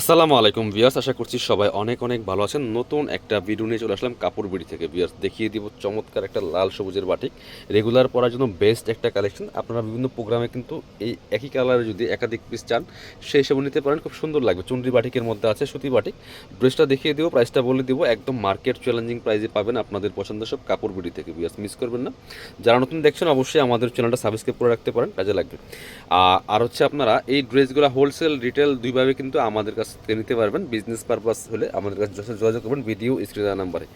আসসালামু আলাইকুম বিয়ার্স আশা করছি সবাই অনেক অনেক ভালো আছেন। নতুন একটা ভিডিও নিয়ে চলে আসলাম কাপড় বিড়ি থেকে। বিয়ার্স দেখিয়ে দিব চমৎকার একটা লাল সবুজের বাটিক। রেগুলার পরার জন্য বেস্ট একটা কালেকশন আপনারা বিভিন্ন প্রোগ্রামে কিন্তু এই একই কালারে যদি একাধিক পিস চান, সেই হিসেবে নিতে পারেন। খুব সুন্দর লাগবে। চুনরি বাটিকের মধ্যে আছে সুতি বাটিক। ড্রেসটা দেখিয়ে দিব প্রাইসটা বলে দিব। একদম মার্কেট চ্যালেঞ্জিং প্রাইসে পাবেন আপনাদের পছন্দের সব কাপড় বিড়ি থেকে। বিয়ার্স মিস করবেন না। যারা নতুন দেখছেন, অবশ্যই আমাদের চ্যানেলটা সাবস্ক্রাইব করে রাখতে পারেন। কাজে লাগবে। আর হচ্ছে আপনারা এই ড্রেসগুলো হোলসেল রিটেল দুইভাবে কিন্তু আমাদের কাছ নিতে পারবেন। বিজনেস পারপাস হলে আমাদের কাছে যথেষ্ট যোগাযোগ করবেন ভিডিও স্ক্রিন নাম্বারে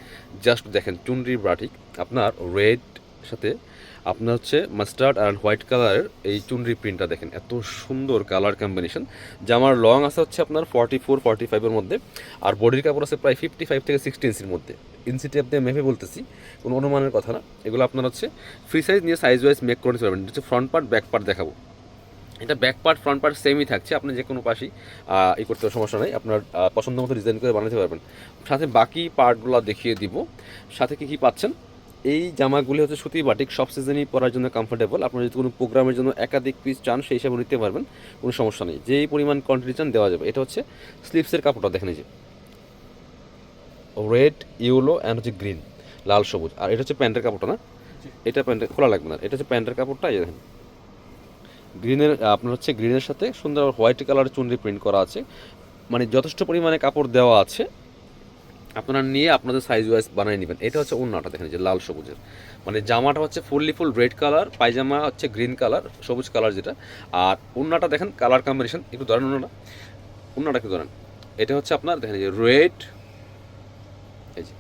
জাস্ট দেখেন চুনরি ব্রাটিক আপনার রেড সাথে আপনার হচ্ছে মাস্টার্ড আর হোয়াইট কালারের এই চুনরি প্রিন্টটা দেখেন, এত সুন্দর কালার কম্বিনেশন জামার লং আছে হচ্ছে আপনার ফর্টি ফোর ফর্টি ফাইভের মধ্যে, আর বডির কাপড় আছে প্রায় ফিফটি ফাইভ থেকে সিক্সটি ইঞ্চির মধ্যে। টেপ দিয়ে মেপে বলতেছি, কোনো অনুমানের কথা না। এগুলো আপনার হচ্ছে ফ্রি সাইজ নিয়ে সাইজ ওয়াইজ মেক করে নিতে পারবেন। হচ্ছে ফ্রন্ট পার্ট ব্যাক পার্ট দেখাবো। এটা ব্যাক পার্ট ফ্রন্ট পার্ট সেমই থাকছে আপনি যে কোনো পাশেই ই করতে সমস্যা নেই। আপনার পছন্দ মতো ডিজাইন করে বানাতে পারবেন। সাথে বাকি পার্টগুলো দেখিয়ে দিব। সাথে কি কি পাচ্ছেন? এই জামাগুলি হচ্ছে সুতি বাটিক সব সিজনই পরার জন্য কমফোর্টেবল আপনার যদি কোনো প্রোগ্রামের জন্য একাধিক পিস চান সেই হিসাবে নিতে পারবেন। কোনো সমস্যা নেই। যেই পরিমাণ কোয়ান্টিটি চান দেওয়া যাবে। এটা হচ্ছে স্লিপসের কাপড়টা দেখেন এই যে। রেড ইউলো অ্যান্ড হচ্ছে গ্রিন লাল সবুজ। আর এটা হচ্ছে প্যান্টের কাপড়টা না? এটা প্যান্টের খোলা লাগবে না। এটা হচ্ছে প্যান্টের কাপড়টা এই দেখেন। গ্রিনের আপনার হচ্ছে গ্রিনের সাথে সুন্দর হোয়াইট কালারের চুনরি প্রিন্ট করা আছে। মানে যথেষ্ট পরিমাণে কাপড় দেওয়া আছে। আপনারা নিয়ে আপনাদের সাইজ ওয়াইজ বানিয়ে নেবেন। এটা হচ্ছে অন্যটা দেখেন যে লাল সবুজের। মানে জামাটা হচ্ছে fully full red colour pyjama হচ্ছে গ্রিন কালার সবুজ কালার যেটা। আর অন্যটা দেখেন কালার কম্বিনেশন একটু ধরেন অন্যটা অন্যটা একটু ধরেন। এটা হচ্ছে আপনার, দেখেন যে রেড এই যে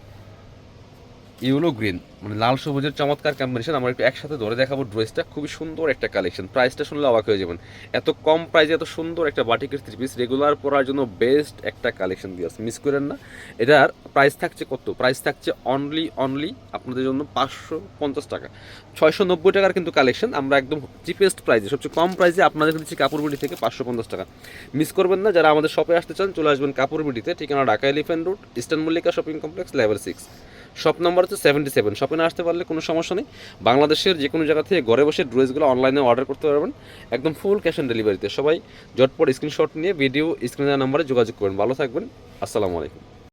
ইউলো গ্রিন মানে লাল সবুজের চমৎকার কম্বিনেশন আমরা একটু একসাথে ধরে দেখাবো ড্রেসটা খুবই সুন্দর একটা কালেকশন প্রাইসটা শুনলে অবাক হয়ে যাবেন। এত কম প্রাইসে এত সুন্দর একটা বাটিকের থ্রি পিস রেগুলার পরার জন্য বেস্ট একটা কালেকশন দিয়ে মিস করেন না। এটার প্রাইস থাকছে কত? প্রাইস থাকছে অনলি অনলি আপনাদের জন্য পাঁচশো পঞ্চাশ টাকা। ছয়শো নব্বই টাকার কিন্তু কালেকশন আমরা একদম চিপেস্ট প্রাইসে সবচেয়ে কম প্রাইসে আপনাদের দিচ্ছি কাপড়বিডি থেকে পাঁচশো পঞ্চাশ টাকা। মিস করবেন না। যারা আমাদের শপে আসতে চান, চলে আসবেন কাপড়বিডিতে ঠিকানা Dhaka elephant road, eastern Mallika shopping complex level six shop number হচ্ছে সেভেন্টি সেভেন শপে না আসতে পারলে কোনো সমস্যা নেই। বাংলাদেশের যে কোনো জায়গা থেকে ঘরে বসে ড্রেসগুলো অনলাইনে অর্ডার করতে পারবেন। একদম ফুল ক্যাশ অন ডেলিভারিতে সবাই জটপট স্ক্রিনশট নিয়ে ভিডিও স্ক্রিনের নাম্বারে যোগাযোগ করবেন। ভালো থাকবেন। আসসালামু আলাইকুম।